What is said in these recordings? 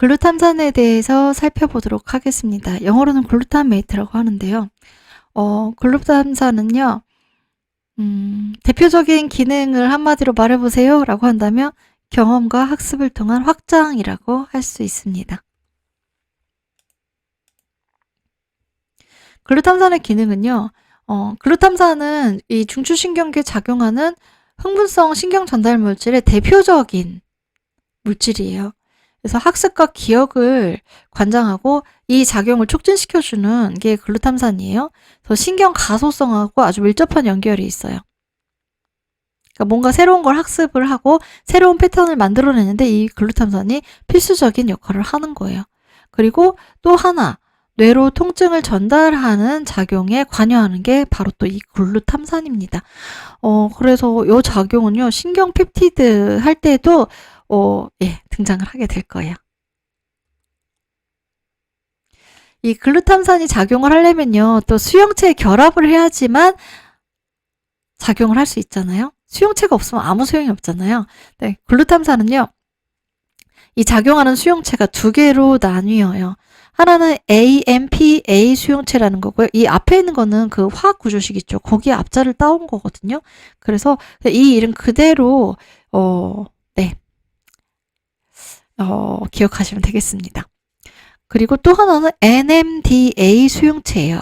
글루탐산에 대해서 살펴보도록 하겠습니다. 영어로는 글루타메이트라고 하는데요. 어, 글루탐산은요, 음, 대표적인 기능을 한마디로 말해보세요 라고 한다면 경험과 학습을 통한 확장이라고 할 수 있습니다. 글루탐산의 기능은요, 어, 글루탐산은 이 중추신경계에 작용하는 흥분성 신경 전달 물질의 대표적인 물질이에요. 그래서 학습과 기억을 관장하고 이 작용을 촉진시켜주는 게 글루탐산이에요. 그래서 신경 가소성하고 아주 밀접한 연결이 있어요. 그러니까 뭔가 새로운 걸 학습을 하고 새로운 패턴을 만들어내는데 이 글루탐산이 필수적인 역할을 하는 거예요. 그리고 또 하나, 뇌로 통증을 전달하는 작용에 관여하는 게 바로 또 이 글루탐산입니다. 어, 그래서 이 작용은요, 신경 펩티드 할 때도, 어, 예, 등장을 하게 될 거예요. 이 글루탐산이 작용을 하려면요, 또 수용체에 결합을 해야지만 작용을 할 수 있잖아요. 수용체가 없으면 아무 소용이 없잖아요. 네, 글루탐산은요, 이 작용하는 수용체가 두 개로 나뉘어요. 하나는 AMPA 수용체라는 거고요. 이 앞에 있는 거는 그 화학 구조식 있죠. 거기에 앞자를 따온 거거든요. 그래서 이 이름 그대로 어, 네. 어, 기억하시면 되겠습니다. 그리고 또 하나는 NMDA 수용체예요.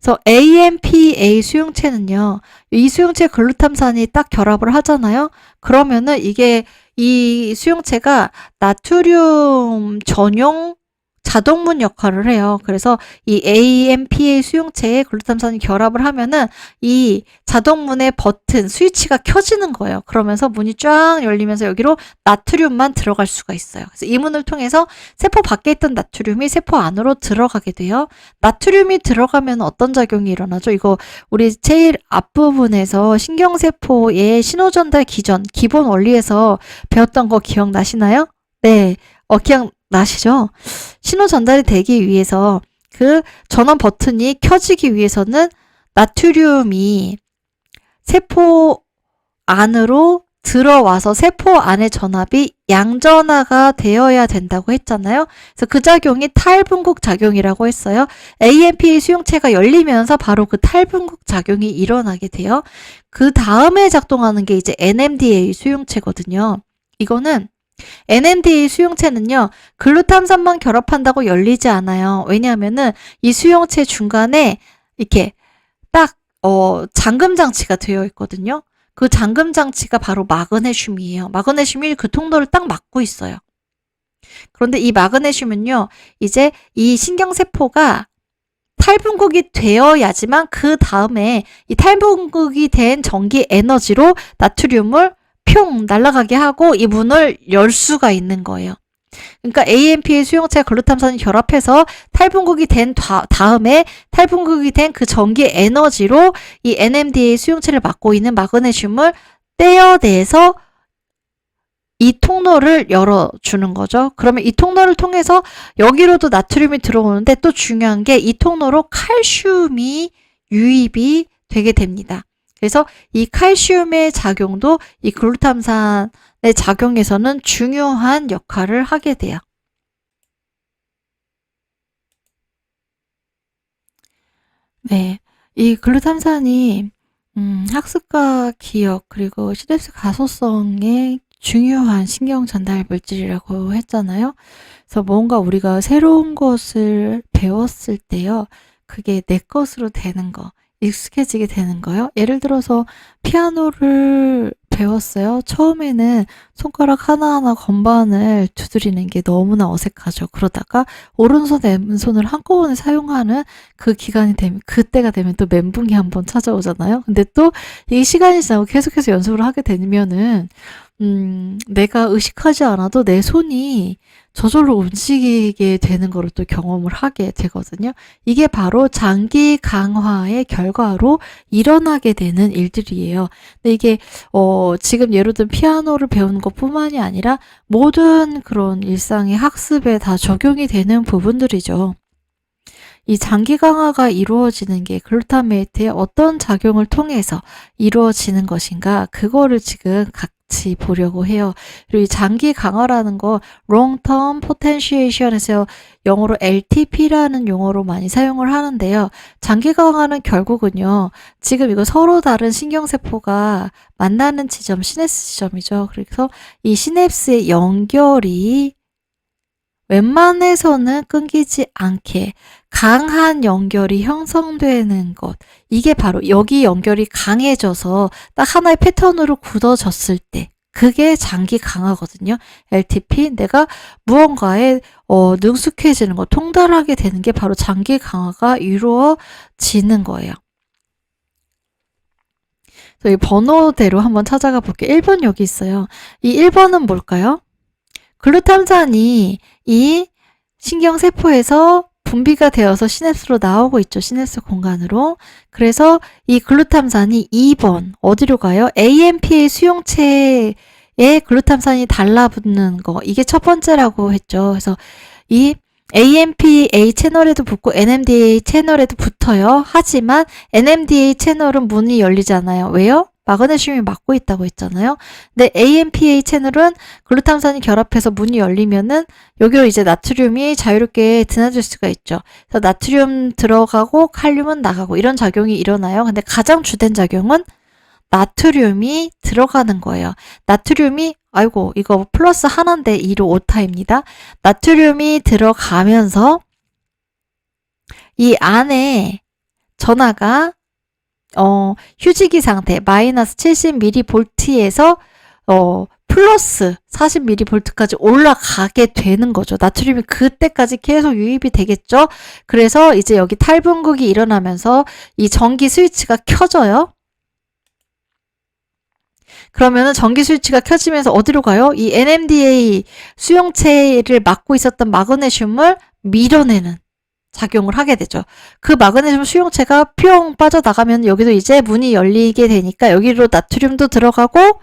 그래서 AMPA 수용체는요. 이 수용체 글루탐산이 딱 결합을 하잖아요. 그러면은 이게 이 수용체가 나트륨 전용 자동문 역할을 해요. 그래서 이 AMPA 수용체에 글루탐산이 결합을 하면은 이 자동문의 버튼, 스위치가 켜지는 거예요. 그러면서 문이 쫙 열리면서 여기로 나트륨만 들어갈 수가 있어요. 그래서 이 문을 통해서 세포 밖에 있던 나트륨이 세포 안으로 들어가게 돼요. 나트륨이 들어가면 어떤 작용이 일어나죠? 이거 우리 제일 앞부분에서 신경세포의 신호전달 기전, 기본 원리에서 배웠던 거 기억나시나요? 네. 어, 기억 나시죠? 신호 전달이 되기 위해서 그 전원 버튼이 켜지기 위해서는 나트륨이 세포 안으로 들어와서 세포 안의 전압이 양전화가 되어야 된다고 했잖아요. 그래서 그 작용이 탈분국 작용이라고 했어요. AMP 수용체가 열리면서 바로 그 탈분국 작용이 일어나게 돼요. 그 다음에 작동하는 게 이제 NMDA 수용체거든요. 이거는 NMDA 수용체는요, 글루탐산만 결합한다고 열리지 않아요. 왜냐하면은 이 수용체 중간에 이렇게 딱, 어, 잠금 장치가 되어 있거든요. 그 잠금 장치가 바로 마그네슘이에요. 마그네슘이 그 통로를 딱 막고 있어요. 그런데 이 마그네슘은요, 이제 이 신경세포가 탈분국이 되어야지만 그 다음에 이 탈분국이 된 전기 에너지로 나트륨을 평 날아가게 하고 이 문을 열 수가 있는 거예요. 그러니까 AMP의 수용체 글루탐산이 결합해서 탈분국이 된 다, 음에 탈분국이 된 그 전기 에너지로 이 NMDA 수용체를 맡고 있는 마그네슘을 떼어내서 이 통로를 열어주는 거죠. 그러면 이 통로를 통해서 여기로도 나트륨이 들어오는데 또 중요한 게 이 통로로 칼슘이 유입이 되게 됩니다. 그래서 이 칼슘의 작용도 이 글루탐산의 작용에서는 중요한 역할을 하게 돼요. 네. 이 글루탐산이 음, 학습과 기억 그리고 시뎁스 가소성의 중요한 신경 전달 물질이라고 했잖아요. 그래서 뭔가 우리가 새로운 것을 배웠을 때요. 그게 내 것으로 되는 거. 익숙해지게 되는 거예요. 예를 들어서 피아노를 배웠어요. 처음에는 손가락 하나하나 건반을 두드리는 게 너무나 어색하죠. 그러다가 오른손, 왼손을 한꺼번에 사용하는 그 기간이 되면, 그때가 되면 또 멘붕이 한번 찾아오잖아요. 근데 또 이 시간이 지나고 계속해서 연습을 하게 되면은, 음, 내가 의식하지 않아도 내 손이 저절로 움직이게 되는 거를 또 경험을 하게 되거든요. 이게 바로 장기 강화의 결과로 일어나게 되는 일들이에요. 근데 이게 어 지금 예로 든 피아노를 배우는 것뿐만이 아니라 모든 그런 일상의 학습에 다 적용이 되는 부분들이죠. 이 장기 강화가 이루어지는 게 글루타메이트의 어떤 작용을 통해서 이루어지는 것인가 그거를 지금 각 같이 보려고 해요. 그리고 이 장기 강화라는 거 long term potentiation에서 영어로 LTP라는 용어로 많이 사용을 하는데요. 장기 강화는 결국은요. 지금 이거 서로 다른 신경세포가 만나는 지점, 시냅스 지점이죠. 그래서 이 시냅스의 연결이 웬만해서는 끊기지 않게 강한 연결이 형성되는 것. 이게 바로 여기 연결이 강해져서 딱 하나의 패턴으로 굳어졌을 때 그게 장기 강화거든요. LTP 내가 무언가에 어, 능숙해지는 거, 통달하게 되는 게 바로 장기 강화가 이루어지는 거예요. 저희 번호대로 한번 찾아가 볼게요. 1번 여기 있어요. 이 1번은 뭘까요? 글루탐산이 이 신경세포에서 분비가 되어서 시냅스로 나오고 있죠. 시냅스 공간으로. 그래서 이 글루탐산이 2번 어디로 가요? AMPA 수용체에 글루탐산이 달라붙는 거. 이게 첫 번째라고 했죠. 그래서 이 AMPA 채널에도 붙고 NMDA 채널에도 붙어요. 하지만 NMDA 채널은 문이 열리잖아요. 왜요? 마그네슘이 막고 있다고 했잖아요. 근데 AMPA 채널은 글루탐산이 결합해서 문이 열리면은 여기로 이제 나트륨이 자유롭게 드나들 수가 있죠. 그래서 나트륨 들어가고 칼륨은 나가고 이런 작용이 일어나요. 근데 가장 주된 작용은 나트륨이 들어가는 거예요. 나트륨이 아이고 이거 플러스 하나인데 2로 오타입니다. 나트륨이 들어가면서 이 안에 전하가 어, 휴지기 상태 마이너스 70mV에서 어, 플러스 40mV까지 올라가게 되는 거죠. 나트륨이 그때까지 계속 유입이 되겠죠. 그래서 이제 여기 탈분극이 일어나면서 이 전기 스위치가 켜져요. 그러면은 전기 스위치가 켜지면서 어디로 가요? 이 NMDA 수용체를 막고 있었던 마그네슘을 밀어내는 작용을 하게 되죠. 그 마그네슘 수용체가 뿅 빠져나가면 여기도 이제 문이 열리게 되니까 여기로 나트륨도 들어가고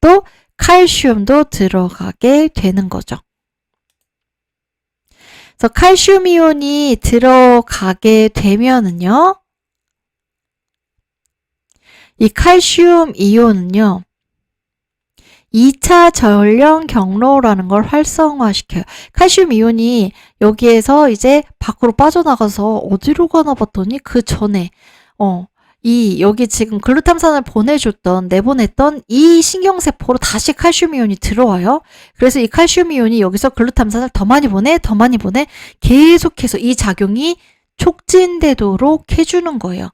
또 칼슘도 들어가게 되는 거죠. 그래서 칼슘 이온이 들어가게 되면은요. 이 칼슘 이온은요. 2차 전령 경로라는 걸 활성화시켜요. 칼슘 이온이 여기에서 이제 밖으로 빠져나가서 어디로 가나 봤더니 그 전에 어, 이 여기 지금 글루탐산을 보내줬던 내보냈던 이 신경세포로 다시 칼슘 이온이 들어와요. 그래서 이 칼슘 이온이 여기서 글루탐산을 더 많이 보내, 더 많이 보내 계속해서 이 작용이 촉진되도록 해주는 거예요.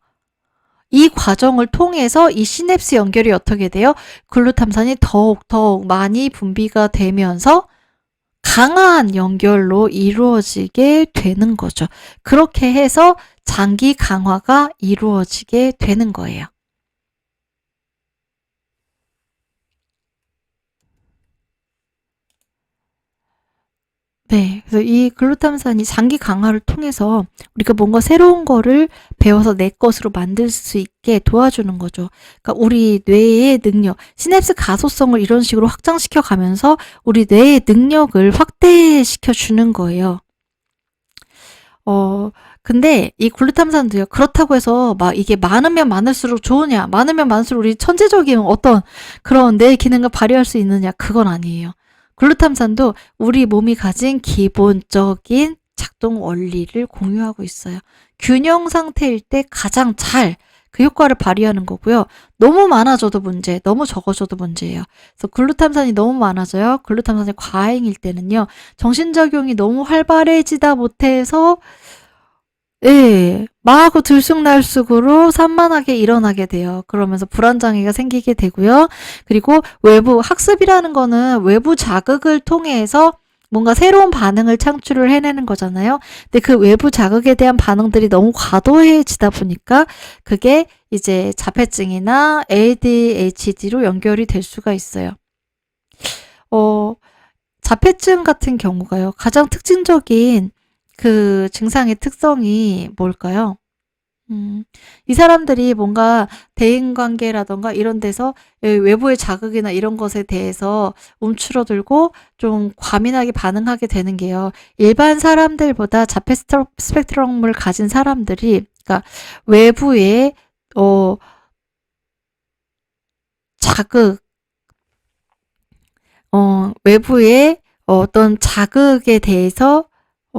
이 과정을 통해서 이 시냅스 연결이 어떻게 돼요? 글루탐산이 더욱더욱 많이 분비가 되면서 강한 연결로 이루어지게 되는 거죠. 그렇게 해서 장기 강화가 이루어지게 되는 거예요. 네. 그래서 이 글루탐산이 장기 강화를 통해서 우리가 뭔가 새로운 거를 배워서 내 것으로 만들 수 있게 도와주는 거죠. 그러니까 우리 뇌의 능력, 시냅스 가소성을 이런 식으로 확장시켜 가면서 우리 뇌의 능력을 확대시켜 주는 거예요. 어, 근데 이 글루탐산도요. 그렇다고 해서 막 이게 많으면 많을수록 좋으냐, 많으면 많을수록 우리 천재적인 어떤 그런 뇌 기능을 발휘할 수 있느냐, 그건 아니에요. 글루탐산도 우리 몸이 가진 기본적인 작동 원리를 공유하고 있어요. 균형 상태일 때 가장 잘 그 효과를 발휘하는 거고요. 너무 많아져도 문제, 너무 적어져도 문제예요. 그래서 글루탐산이 너무 많아져요. 글루탐산이 과잉일 때는요. 정신작용이 너무 활발해지다 못해서 예, 마하고 들쑥날쑥으로 산만하게 일어나게 돼요. 그러면서 불안장애가 생기게 되고요. 그리고 외부 학습이라는 거는 외부 자극을 통해서 뭔가 새로운 반응을 창출을 해내는 거잖아요. 근데 그 외부 자극에 대한 반응들이 너무 과도해지다 보니까 그게 이제 자폐증이나 ADHD로 연결이 될 수가 있어요. 어, 자폐증 같은 경우가요. 가장 특징적인 그 증상의 특성이 뭘까요? 음, 이 사람들이 뭔가 대인관계라던가 이런 데서 외부의 자극이나 이런 것에 대해서 움츠러들고 좀 과민하게 반응하게 되는 게요. 일반 사람들보다 자폐 스펙트럼을 가진 사람들이, 그러니까 외부의, 어, 자극, 어, 외부의 어떤 자극에 대해서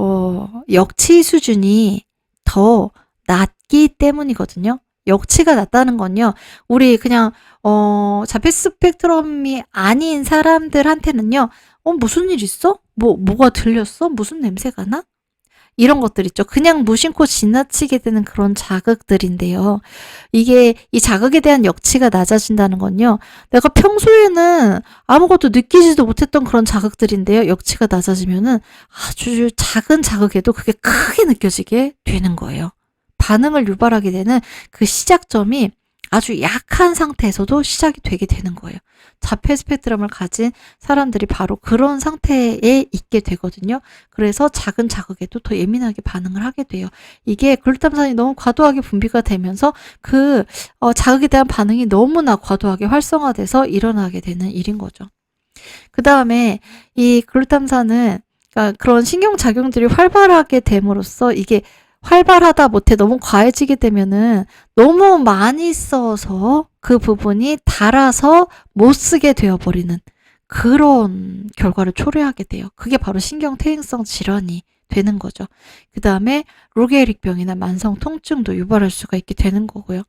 어, 역치 수준이 더 낮기 때문이거든요. 역치가 낮다는 건요. 우리 그냥 어, 자폐 스펙트럼이 아닌 사람들한테는요. 어, 무슨 일 있어? 뭐 뭐가 들렸어? 무슨 냄새가 나? 이런 것들 있죠. 그냥 무심코 지나치게 되는 그런 자극들인데요. 이게 이 자극에 대한 역치가 낮아진다는 건요. 내가 평소에는 아무것도 느끼지도 못했던 그런 자극들인데요. 역치가 낮아지면은 아주 작은 자극에도 그게 크게 느껴지게 되는 거예요. 반응을 유발하게 되는 그 시작점이 아주 약한 상태에서도 시작이 되게 되는 거예요. 자폐 스펙트럼을 가진 사람들이 바로 그런 상태에 있게 되거든요. 그래서 작은 자극에도 더 예민하게 반응을 하게 돼요. 이게 글루탐산이 너무 과도하게 분비가 되면서 그 어, 자극에 대한 반응이 너무나 과도하게 활성화돼서 일어나게 되는 일인 거죠. 그 다음에 이 글루탐산은 그러니까 그런 신경작용들이 활발하게 됨으로써 이게 활발하다 못해 너무 과해지게 되면은 너무 많이 써서 그 부분이 닳아서 못 쓰게 되어버리는 그런 결과를 초래하게 돼요. 그게 바로 신경퇴행성 질환이 되는 거죠. 그 다음에 루게릭병이나 만성 통증도 유발할 수가 있게 되는 거고요.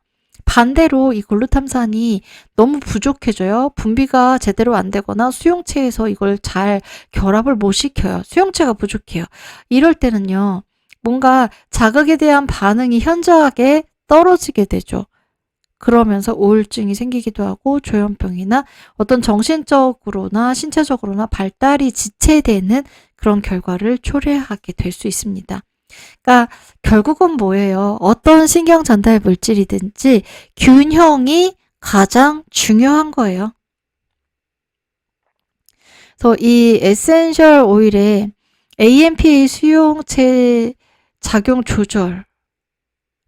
반대로 이 글루탐산이 너무 부족해져요. 분비가 제대로 안 되거나 수용체에서 이걸 잘 결합을 못 시켜요. 수용체가 부족해요. 이럴 때는요. 뭔가 자극에 대한 반응이 현저하게 떨어지게 되죠. 그러면서 우울증이 생기기도 하고 조현병이나 어떤 정신적으로나 신체적으로나 발달이 지체되는 그런 결과를 초래하게 될 수 있습니다. 그러니까 결국은 뭐예요? 어떤 신경 전달 물질이든지 균형이 가장 중요한 거예요. 그래서 이 에센셜 오일에 AMPA 수용체 작용 조절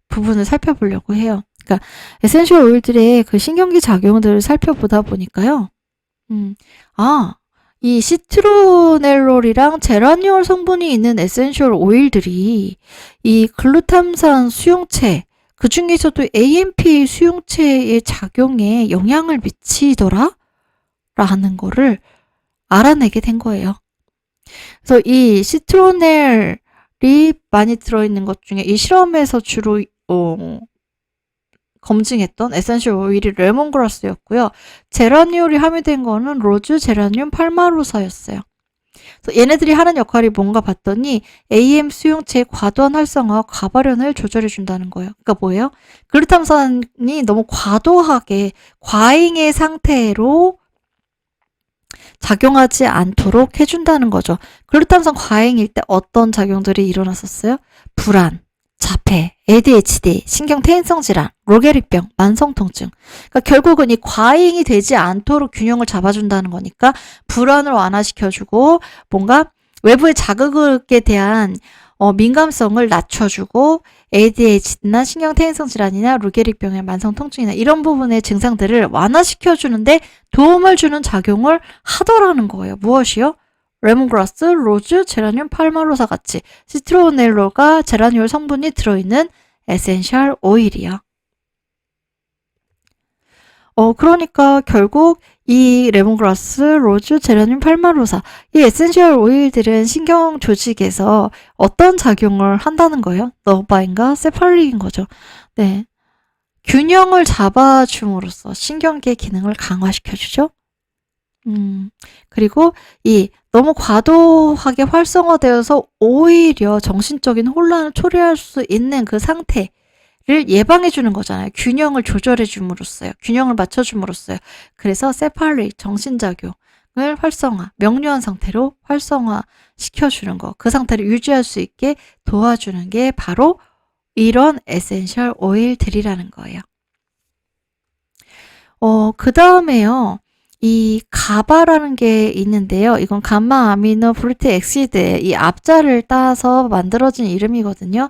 부분을 살펴보려고 해요. 그러니까 에센셜 오일들의 그 신경기 작용들을 살펴보다 보니까요. 음, 아, 이 시트로넬롤이랑 제라니올 성분이 있는 에센셜 오일들이 이 글루탐산 수용체, 그 중에서도 AMP 수용체의 작용에 영향을 미치더라? 라는 거를 알아내게 된 거예요. 그래서 이 시트로넬 이 많이 들어있는 것 중에 이 실험에서 주로 어, 검증했던 에센셜 오일이 레몬그라스였고요. 제라늄이 함유된 거는 로즈 제라늄 팔마로사였어요. 얘네들이 하는 역할이 뭔가 봤더니 AM 수용체의 과도한 활성화와 과발현을 조절해 준다는 거예요. 그러니까 뭐예요? 글루탐산이 너무 과도하게 과잉의 상태로 작용하지 않도록 해준다는 거죠. 글루탐산 과잉일 때 어떤 작용들이 일어났었어요? 불안, 자폐, ADHD, 신경퇴행성 질환, 로게릭병, 만성통증. 그러니까 결국은 이 과잉이 되지 않도록 균형을 잡아준다는 거니까 불안을 완화시켜주고 뭔가 외부의 자극에 대한 어, 민감성을 낮춰주고 ADHD나 신경퇴행성 질환이나 루게릭병의 만성 통증이나 이런 부분의 증상들을 완화시켜주는데 도움을 주는 작용을 하더라는 거예요. 무엇이요? 레몬그라스, 로즈, 제라늄, 팔마로사 같이 시트로넬로가 제라늄 성분이 들어있는 에센셜 오일이요. 어, 그러니까 결국 이 레몬그라스, 로즈, 제라늄, 팔마로사 이 에센셜 오일들은 신경 조직에서 어떤 작용을 한다는 거예요? 너바인가 세팔릭인 거죠. 네. 균형을 잡아줌으로써 신경계 기능을 강화시켜주죠. 음, 그리고 이 너무 과도하게 활성화되어서 오히려 정신적인 혼란을 초래할 수 있는 그 상태, 를 예방해 주는 거잖아요. 균형을 조절해 줌으로써요. 균형을 맞춰 줌으로써요. 그래서 세팔리 정신작용 을 활성화, 명료한 상태로 활성화 시켜 주는 거. 그 상태를 유지할 수 있게 도와주는 게 바로 이런 에센셜 오일들이라는 거예요. 어, 그 다음에요. 이 가바라는 게 있는데요. 이건 감마 아미노 프루트 엑시드 이 앞자를 따서 만들어진 이름이거든요.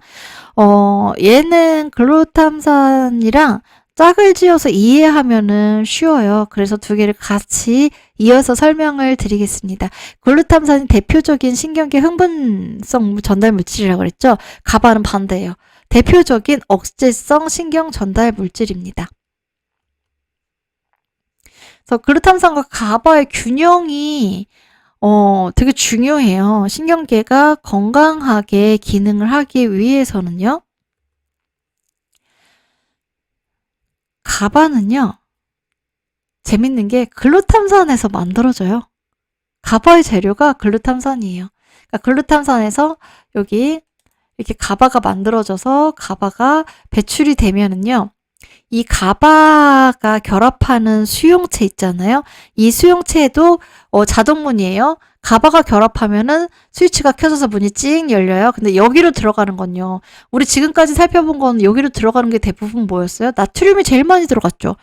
어, 얘는 글루탐산이랑 짝을 지어서 이해하면은 쉬워요. 그래서 두 개를 같이 이어서 설명을 드리겠습니다. 글루탐산이 대표적인 신경계 흥분성 전달 물질이라고 그랬죠. 가바는 반대예요. 대표적인 억제성 신경 전달 물질입니다. 그래서 글루탐산과 가바의 균형이 어, 되게 중요해요. 신경계가 건강하게 기능을 하기 위해서는요. 가바는요. 재밌는 게 글루탐산에서 만들어져요. 가바의 재료가 글루탐산이에요. 그러니까 글루탐산에서 여기 이렇게 가바가 만들어져서 가바가 배출이 되면은요. 이 가바가 결합하는 수용체 있잖아요. 이 수용체도 어, 자동문이에요. 가바가 결합하면은 스위치가 켜져서 문이 찡 열려요. 근데 여기로 들어가는 건요. 우리 지금까지 살펴본 건 여기로 들어가는 게 대부분 뭐였어요? 나트륨이 제일 많이 들어갔죠.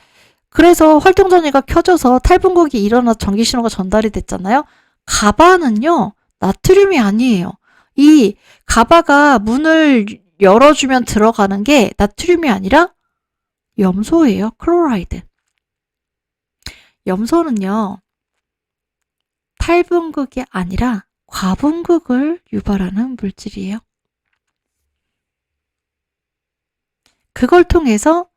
그래서 활동 전이가 켜져서 탈분극이 일어나 전기 신호가 전달이 됐잖아요. 가바는요. 나트륨이 아니에요. 이 가바가 문을 열어주면 들어가는 게 나트륨이 아니라 염소예요. 클로라이드. 염소는요. 탈분극이 아니라 과분극을 유발하는 물질이에요. 그걸 통해서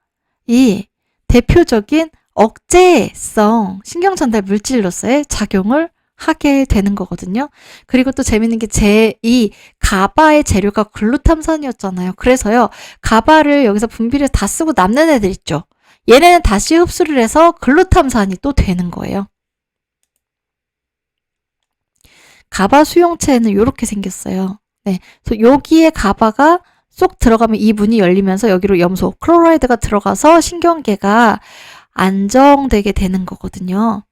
이 대표적인 억제성 신경전달 물질로서의 작용을 하게 되는 거거든요. 그리고 또 재밌는 게 제 이 가바의 재료가 글루탐산이었잖아요. 그래서요. 가바를 여기서 분비를 다 쓰고 남는 애들 있죠. 얘네는 다시 흡수를 해서 글루탐산이 또 되는 거예요. 가바 수용체는 이렇게 생겼어요. 네. 그래서 여기에 가바가 쏙 들어가면 이 문이 열리면서 여기로 염소, 클로라이드가 들어가서 신경계가 안정되게 되는 거거든요.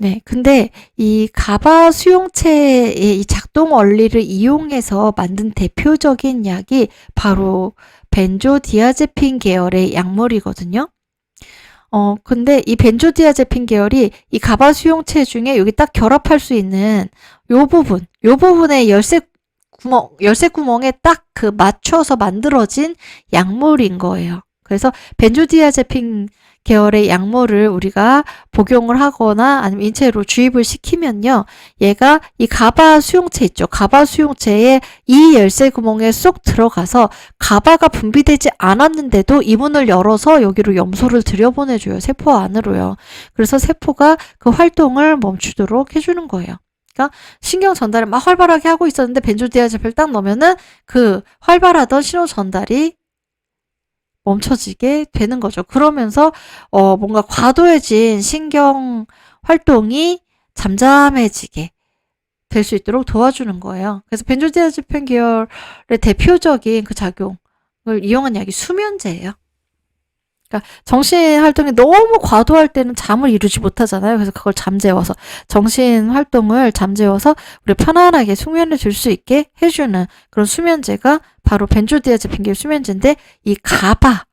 네, 근데 이 가바 수용체의 이 작동 원리를 이용해서 만든 대표적인 약이 바로 벤조디아제핀 계열의 약물이거든요. 어, 근데 이 벤조디아제핀 계열이 이 가바 수용체 중에 여기 딱 결합할 수 있는 요 부분, 요 부분에 열쇠 구멍, 열쇠 구멍에 딱 그 맞춰서 만들어진 약물인 거예요. 그래서 벤조디아제핀 계열의 약물을 우리가 복용을 하거나 아니면 인체로 주입을 시키면요. 얘가 이 가바 수용체 있죠. 가바 수용체에 이 열쇠 구멍에 쏙 들어가서 가바가 분비되지 않았는데도 이 문을 열어서 여기로 염소를 들여보내줘요. 세포 안으로요. 그래서 세포가 그 활동을 멈추도록 해주는 거예요. 그러니까 신경 전달을 막 활발하게 하고 있었는데 벤조디아제핀을 딱 넣으면은 그 활발하던 신호 전달이 멈춰지게 되는 거죠. 그러면서 어 뭔가 과도해진 신경 활동이 잠잠해지게 될 수 있도록 도와주는 거예요. 그래서 벤조디아제핀 계열의 대표적인 그 작용을 이용한 약이 수면제예요. 그러니까 정신 활동이 너무 과도할 때는 잠을 이루지 못하잖아요. 그래서 그걸 잠재워서 정신 활동을 잠재워서 우리 편안하게 숙면을 줄 수 있게 해주는 그런 수면제가 바로 벤조디아제핀계 수면제인데 이 가바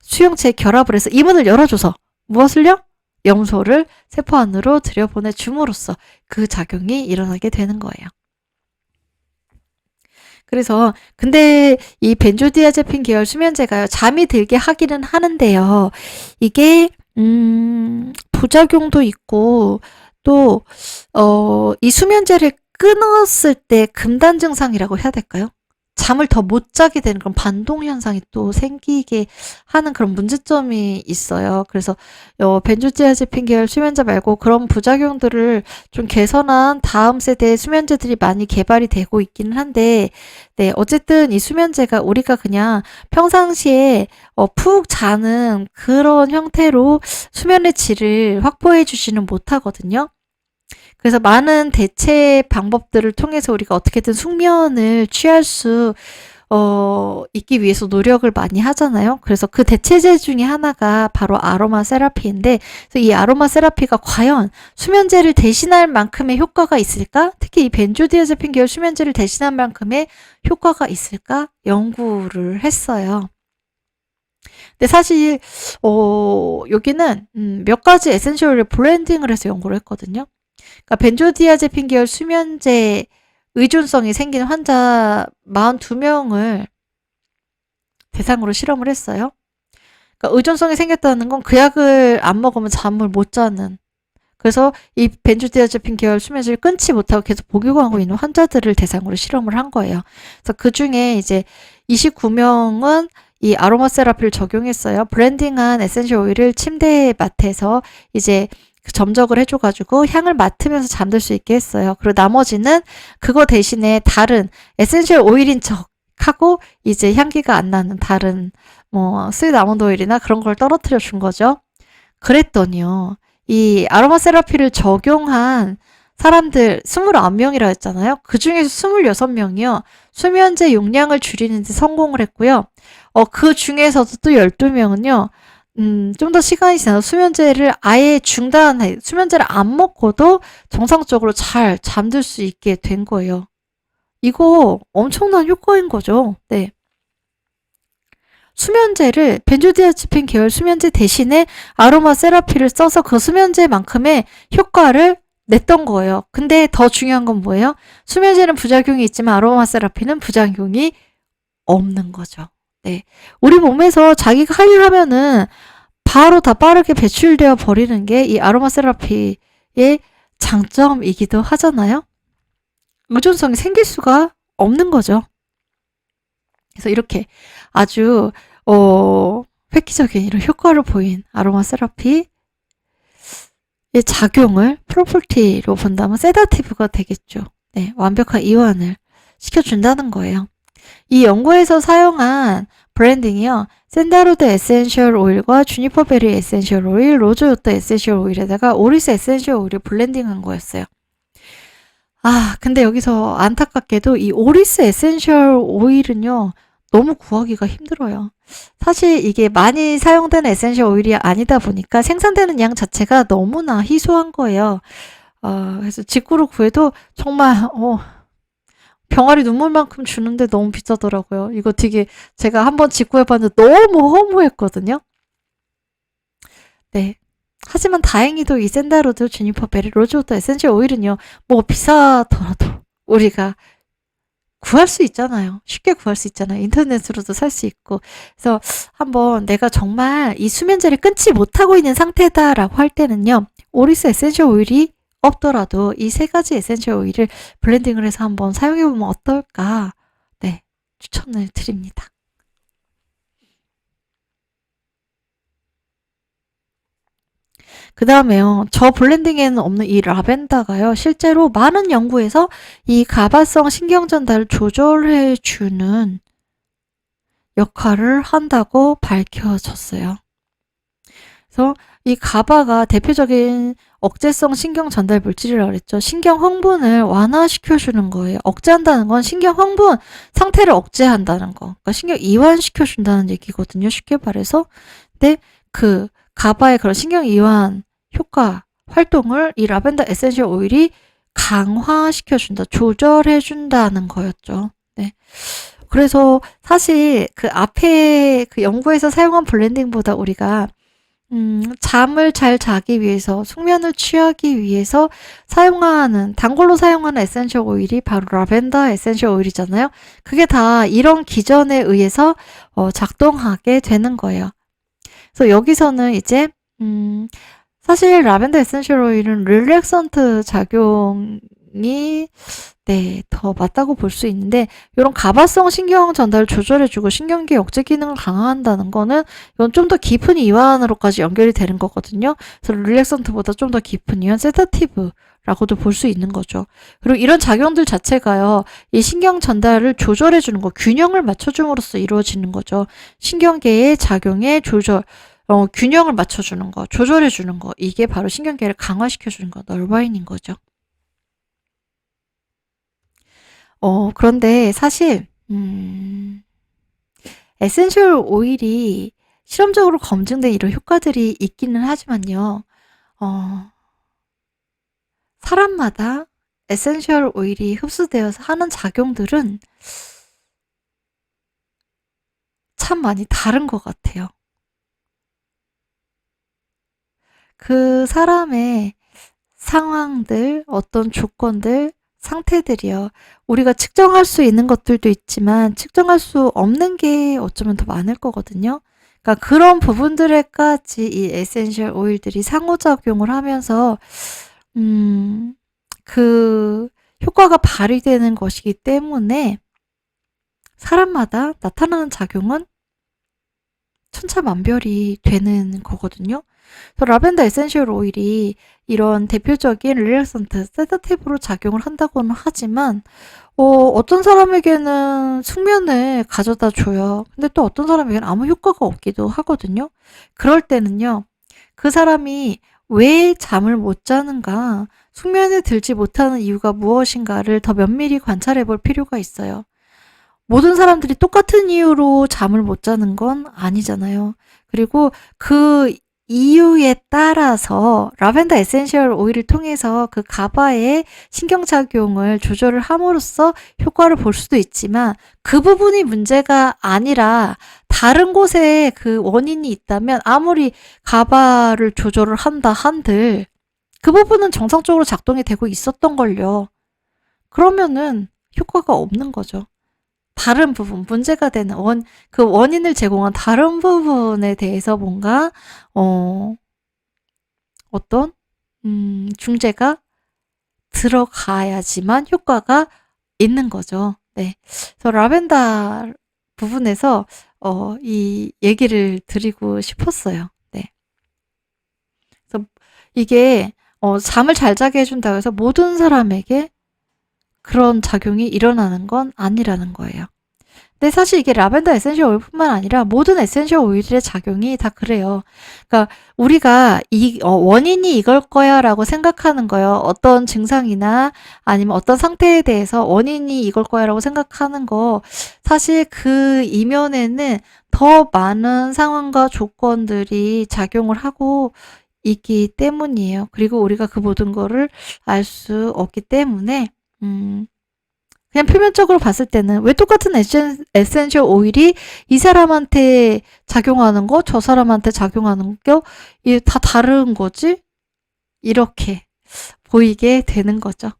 수용체에 결합을 해서 이문을 열어줘서 무엇을요? 염소를 세포 안으로 들여보내 줌으로써 그 작용이 일어나게 되는 거예요. 그래서 근데 이 벤조디아제핀 계열 수면제가요 잠이 들게 하기는 하는데요 이게 음 부작용도 있고 또 어 이 수면제를 끊었을 때 금단 증상이라고 해야 될까요? 잠을 더 못 자게 되는 그런 반동 현상이 또 생기게 하는 그런 문제점이 있어요. 그래서 어, 벤조디아제핀 계열 수면제 말고 그런 부작용들을 좀 개선한 다음 세대의 수면제들이 많이 개발이 되고 있기는 한데, 네 어쨌든 이 수면제가 우리가 그냥 평상시에 어, 푹 자는 그런 형태로 수면의 질을 확보해 주지는 못하거든요. 그래서 많은 대체 방법들을 통해서 우리가 어떻게든 숙면을 취할 수 어, 있기 위해서 노력을 많이 하잖아요. 그래서 그 대체제 중에 하나가 바로 아로마 세라피인데, 이 아로마 세라피가 과연 수면제를 대신할 만큼의 효과가 있을까? 특히 이 벤조디아제핀 계열 수면제를 대신할 만큼의 효과가 있을까? 연구를 했어요. 근데 사실, 어, 여기는, 음, 몇 가지 에센셜을 블렌딩을 해서 연구를 했거든요. 그러니까 벤조디아제핀 계열 수면제 의존성이 생긴 환자 42명을 대상으로 실험을 했어요. 그러니까 의존성이 생겼다는 건 그 약을 안 먹으면 잠을 못 자는 그래서 이 벤조디아제핀 계열 수면제를 끊지 못하고 계속 복용하고 있는 환자들을 대상으로 실험을 한 거예요. 그래서 그 중에 이제 29명은 이 아로마 세라피를 적용했어요. 브랜딩한 에센셜 오일을 침대 맡에서 이제 그 점적을 해줘가지고 향을 맡으면서 잠들 수 있게 했어요. 그리고 나머지는 그거 대신에 다른 에센셜 오일인 척 하고 이제 향기가 안 나는 다른 뭐 스윗 아몬드 오일이나 그런 걸 떨어뜨려 준 거죠. 그랬더니요. 이 아로마 세라피를 적용한 사람들 29명이라 했잖아요. 그 중에서 26명이요. 수면제 용량을 줄이는데 성공을 했고요. 어, 그 중에서도 또 12명은요. 음, 좀 더 시간이 지나서 수면제를 아예 중단해, 수면제를 안 먹고도 정상적으로 잘 잠들 수 있게 된 거예요. 이거 엄청난 효과인 거죠. 네. 수면제를 벤조디아ze핀 계열 수면제 대신에 아로마 세라피를 써서 그 수면제만큼의 효과를 냈던 거예요. 근데 더 중요한 건 뭐예요? 수면제는 부작용이 있지만 아로마 세라피는 부작용이 없는 거죠. 네. 우리 몸에서 자기가 할 일 하면은 바로 다 빠르게 배출되어 버리는 게 이 아로마 세라피의 장점이기도 하잖아요. 의존성이 생길 수가 없는 거죠. 그래서 이렇게 아주 어 획기적인 이런 효과를 보인 아로마 세라피의 작용을 프로퍼티로 본다면 세다티브가 되겠죠. 네, 완벽한 이완을 시켜준다는 거예요. 이 연구에서 사용한 브랜딩이요. 샌다로드 에센셜 오일과 주니퍼 베리 에센셜 오일, 로즈요트 에센셜 오일에다가 오리스 에센셜 오일을 블렌딩한 거였어요. 아, 근데 여기서 안타깝게도 이 오리스 에센셜 오일은요. 너무 구하기가 힘들어요. 사실 이게 많이 사용되는 에센셜 오일이 아니다 보니까 생산되는 양 자체가 너무나 희소한 거예요. 어, 그래서 직구로 구해도 정말 어, 병아리 눈물만큼 주는데 너무 비싸더라고요. 이거 되게 제가 한번 직구해봤는데 너무 허무했거든요. 네. 하지만 다행히도 이 샌다로드, 주니퍼 베리, 로즈워터 에센셜 오일은요, 뭐 비싸더라도 우리가 구할 수 있잖아요. 쉽게 구할 수 있잖아요. 인터넷으로도 살 수 있고. 그래서 한번 내가 정말 이 수면제를 끊지 못하고 있는 상태다라고 할 때는요, 오리스 에센셜 오일이 없더라도 이 세 가지 에센셜 오일을 블렌딩을 해서 한번 사용해보면 어떨까? 네, 추천을 드립니다. 그 다음에요. 저 블렌딩에는 없는 이 라벤더가요. 실제로 많은 연구에서 이 가바성 신경 전달을 조절해주는 역할을 한다고 밝혀졌어요. 그래서 이 가바가 대표적인 억제성 신경 전달 물질이라고 그랬죠. 신경 흥분을 완화시켜주는 거예요. 억제한다는 건 신경 흥분 상태를 억제한다는 거. 그러니까 신경 이완시켜준다는 얘기거든요. 쉽게 말해서. 근데 그 가바의 그런 신경 이완 효과 활동을 이 라벤더 에센셜 오일이 강화시켜준다, 조절해준다는 거였죠. 네. 그래서 사실 그 앞에 그 연구에서 사용한 블렌딩보다 우리가 음, 잠을 잘 자기 위해서, 숙면을 취하기 위해서 사용하는, 단골로 사용하는 에센셜 오일이 바로 라벤더 에센셜 오일이잖아요. 그게 다 이런 기전에 의해서 어, 작동하게 되는 거예요. 그래서 여기서는 이제, 음, 사실 라벤더 에센셜 오일은 릴렉선트 작용이 네, 더 맞다고 볼 수 있는데 이런 가바성 신경 전달을 조절해주고 신경계 억제 기능을 강화한다는 거는 이건 좀 더 깊은 이완으로까지 연결이 되는 거거든요. 그래서 릴렉선트보다 좀 더 깊은 이완 세다티브 라고도 볼 수 있는 거죠. 그리고 이런 작용들 자체가요, 이 신경 전달을 조절해 주는 거, 균형을 맞춰줌으로써 이루어지는 거죠. 신경계의 작용의 조절, 어, 균형을 맞춰주는 거, 조절해 주는 거, 이게 바로 신경계를 강화시켜 주는 거, 널바인인 거죠. 어, 그런데 사실, 음, 에센셜 오일이 실험적으로 검증된 이런 효과들이 있기는 하지만요, 어, 사람마다 에센셜 오일이 흡수되어서 하는 작용들은 참 많이 다른 것 같아요. 그 사람의 상황들, 어떤 조건들, 상태들이요. 우리가 측정할 수 있는 것들도 있지만 측정할 수 없는 게 어쩌면 더 많을 거거든요. 그러니까 그런 부분들에까지 이 에센셜 오일들이 상호작용을 하면서 음, 그 효과가 발휘되는 것이기 때문에 사람마다 나타나는 작용은 천차만별이 되는 거거든요. 그래서 라벤더 에센셜 오일이 이런 대표적인 릴렉선트, 세다티브로 작용을 한다고는 하지만 어, 어떤 사람에게는 숙면을 가져다 줘요. 근데 또 어떤 사람에게는 아무 효과가 없기도 하거든요. 그럴 때는요. 그 사람이 왜 잠을 못 자는가, 숙면에 들지 못하는 이유가 무엇인가를 더 면밀히 관찰해 볼 필요가 있어요. 모든 사람들이 똑같은 이유로 잠을 못 자는 건 아니잖아요. 그리고 그 이유에 따라서 라벤더 에센셜 오일을 통해서 그 가바의 신경작용을 조절을 함으로써 효과를 볼 수도 있지만 그 부분이 문제가 아니라 다른 곳에 그 원인이 있다면 아무리 가바를 조절을 한다 한들 그 부분은 정상적으로 작동이 되고 있었던 걸요. 그러면은 효과가 없는 거죠. 다른 부분, 문제가 되는 원, 그 원인을 제공한 다른 부분에 대해서 뭔가, 어, 어떤, 음, 중재가 들어가야지만 효과가 있는 거죠. 네. 그래서 라벤더 부분에서, 어, 이 얘기를 드리고 싶었어요. 네. 그래서 이게, 어, 잠을 잘 자게 해준다고 해서 모든 사람에게 그런 작용이 일어나는 건 아니라는 거예요. 근데 사실 이게 라벤더 에센셜 오일뿐만 아니라 모든 에센셜 오일의 작용이 다 그래요. 그러니까 우리가 이 어, 원인이 이걸 거야라고 생각하는 거요. 어떤 증상이나 아니면 어떤 상태에 대해서 원인이 이걸 거야라고 생각하는 거 사실 그 이면에는 더 많은 상황과 조건들이 작용을 하고 있기 때문이에요. 그리고 우리가 그 모든 거를 알 수 없기 때문에 음, 그냥 표면적으로 봤을 때는 왜 똑같은 에센, 에센셜 오일이 이 사람한테 작용하는 거, 저 사람한테 작용하는 거, 이게 다 다른 거지? 이렇게 보이게 되는 거죠.